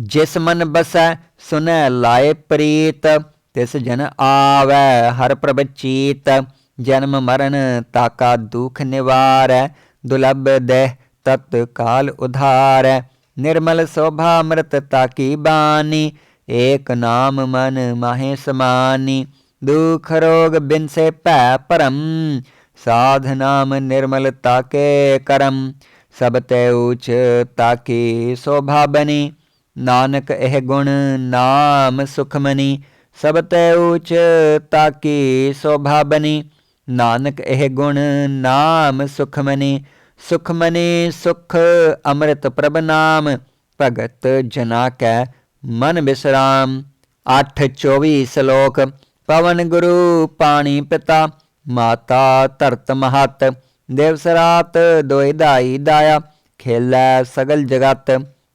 ਜਿਸ ਮਨ ਬਸੈ, ਸੁਨੈ ਲਾਏ ਪ੍ਰੀਤ, ਤਿਸ ਜਨ ਆਵੈ, ਹਰ ਪ੍ਰਭ ਚੀਤ। ਜਨਮ ਮਰਨ ਤਾਕਾ ਦੁਖ ਨਿਵਾਰੈ, ਦੁਲਭ ਦੇਹ ਤਤ ਕਾਲ ਉਧਾਰੈ। ਨਿਰਮਲ ਸੋਭਾ ਅੰਮ੍ਰਿਤ ਤਾਕੀ ਬਾਨੀ ਏਕ ਨਾਮ ਮਨ ਮਾਹੇ ਸਮਾਨੀ। ਦੁਖ ਰੋਗ ਬਿਨ ਸੇ ਭੈ ਪਰਮ ਸਾਧ ਨਾਮ ਨਿਰਮਲ ਤਾਕੇ ਕਰਮ। ਸਭ ਤੇ ਉਚ ਤਾਕੀ ਸੋਭਾ ਬਣੀ। ਨਾਨਕ ਇਹ ਗੁਣ ਨਾਮ ਸੁਖਮਨੀ, ਸਭ ਤੇ ਉਚ ਤਾਕੀ ਸੋਭਾ ਬਨੀ ਨਾਨਕ ਇਹ ਗੁਣ ਨਾਮ ਸੁਖਮਨੀ ਸੁਖਮਨੀ ਸੁਖ ਅੰਮ੍ਰਿਤ ਪ੍ਰਭ ਨਾਮ, ਭਗਤ ਜਨਾ ਕੈ ਮਨ ਬਿਸਰਾਮ। 824 ਸ਼ਲੋਕ, ਪਵਨ ਗੁਰੂ ਪਾਣੀ ਪਿਤਾ, ਮਾਤਾ ਧਰਤ ਮਹਤ, ਦਿਵਸ ਰਾਤ ਦੋਇ ਦਾਈ ਦਾਇਆ, ਖੇਲੈ ਸਗਲ ਜਗਤ।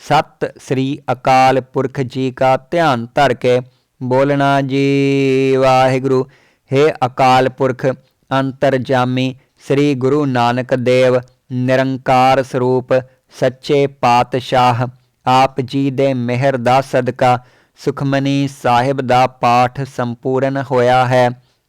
ਸਤ ਸ੍ਰੀ ਅਕਾਲ ਪੁਰਖ ਜੀ ਕਾ ਧਿਆਨ ਧਰ ਕੇ ਬੋਲਣਾ ਜੀ। ਵਾਹਿਗੁਰੂ, ਹੈ ਅਕਾਲ ਪੁਰਖ, ਅੰਤਰਜਾਮੀ ਸ੍ਰੀ ਗੁਰੂ ਨਾਨਕ ਦੇਵ, ਨਿਰੰਕਾਰ ਸਰੂਪ, ਸੱਚੇ ਪਾਤਸ਼ਾਹ, ਆਪ ਜੀ ਦੇ ਮਿਹਰ ਦਾ ਸਦਕਾ, ਸੁਖਮਨੀ ਸਾਹਿਬ ਦਾ ਪਾਠ ਸੰਪੂਰਨ ਹੋਇਆ ਹੈ।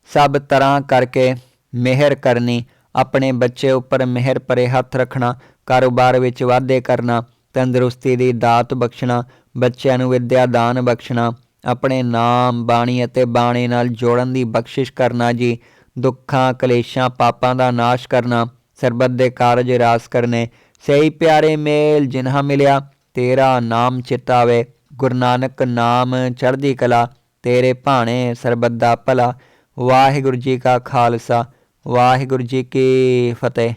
ਸਭ ਤਰ੍ਹਾਂ ਕਰਕੇ ਮਿਹਰ ਕਰਨੀ, ਆਪਣੇ ਬੱਚੇ ਉੱਪਰ ਮਿਹਰ ਪਰੇ ਹੱਥ ਰੱਖਣਾ, ਕਾਰੋਬਾਰ ਵਿੱਚ ਵਾਧੇ ਕਰਨਾ ਤੰਦਰੁਸਤੀ ਦੀ ਦਾਤ ਬਖਸ਼ਣਾ, ਬੱਚਿਆਂ ਨੂੰ ਵਿਦਿਆ ਦਾਨ ਬਖਸ਼ਣਾ, ਆਪਣੇ ਨਾਮ, ਬਾਣੀ ਅਤੇ ਬਾਣੀ ਨਾਲ ਜੋੜਨ ਦੀ ਬਖਸ਼ਿਸ਼ ਕਰਨਾ ਜੀ, ਦੁੱਖਾਂ, ਕਲੇਸ਼ਾਂ, ਪਾਪਾਂ ਦਾ ਨਾਸ਼ ਕਰਨਾ, ਸਰਬੱਤ ਦੇ ਕਾਰਜ ਰਾਸ ਕਰਨੇ, ਸਹੀ ਪਿਆਰੇ ਮੇਲ ਜਿਨ੍ਹਾਂ ਮਿਲਿਆ, ਤੇਰਾ ਨਾਮ ਚਿਤਾਵੇ, ਗੁਰੂ ਨਾਨਕ ਨਾਮ ਚੜ੍ਹਦੀ ਕਲਾ, ਤੇਰੇ ਭਾਣੇ ਸਰਬੱਤ ਦਾ ਭਲਾ, ਵਾਹਿਗੁਰੂ ਜੀ ਕਾ ਖਾਲਸਾ, ਵਾਹਿਗੁਰੂ ਜੀ ਕੀ ਫਤਿਹ।